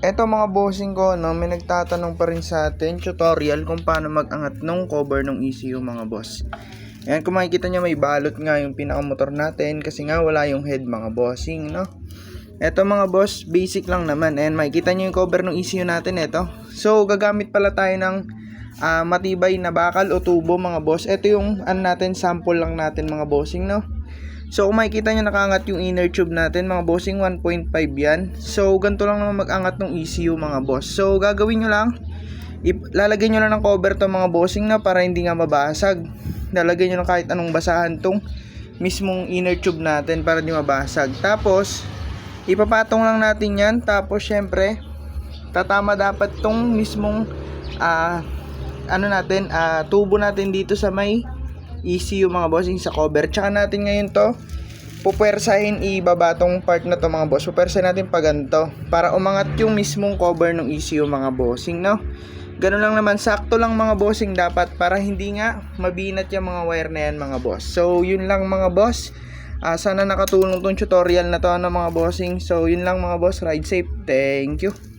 Eto mga bossing ko, no, may nagtatanong pa rin sa atin tutorial kung paano mag-angat nung cover ng ECU mga boss. Ayan, kung makikita nyo may balot nga yung pinakamotor natin kasi nga wala yung head mga bossing, no? Eto mga boss, basic lang naman. Ayan, makikita nyo yung cover ng ECU natin, eto. So, gagamit pala tayo ng ah, matibay na bakal o tubo mga boss. Ito yung ano natin, sample lang natin mga bossing, no? So kung makikita nyo nakaangat yung inner tube natin mga bossing 1.5 yan. So ganito lang naman mag-angat ng ECU mga boss. So gagawin nyo lang, lalagyan nyo lang ng cover to mga bossing na para hindi nga mabasag. Lalagyan nyo lang kahit anong basahan tong mismong inner tube natin para hindi mabasag. Tapos ipapatong lang natin yan. Tapos syempre tatama dapat tong mismong ah ano natin, ah, tubo natin dito sa may ECU mga bossing sa cover. Tsaka natin ngayon to, pupwersahin ibaba tong part na to mga boss. Pupwersahin natin pa ganito para umangat yung mismong cover ng ECU mga bossing, no? Ganun lang naman, sakto lang mga bossing dapat para hindi nga mabinat yung mga wire na yan mga boss. So, yun lang mga boss. Ah, sana nakatulong tong tutorial na to ano mga bossing. So, yun lang mga boss. Ride safe. Thank you.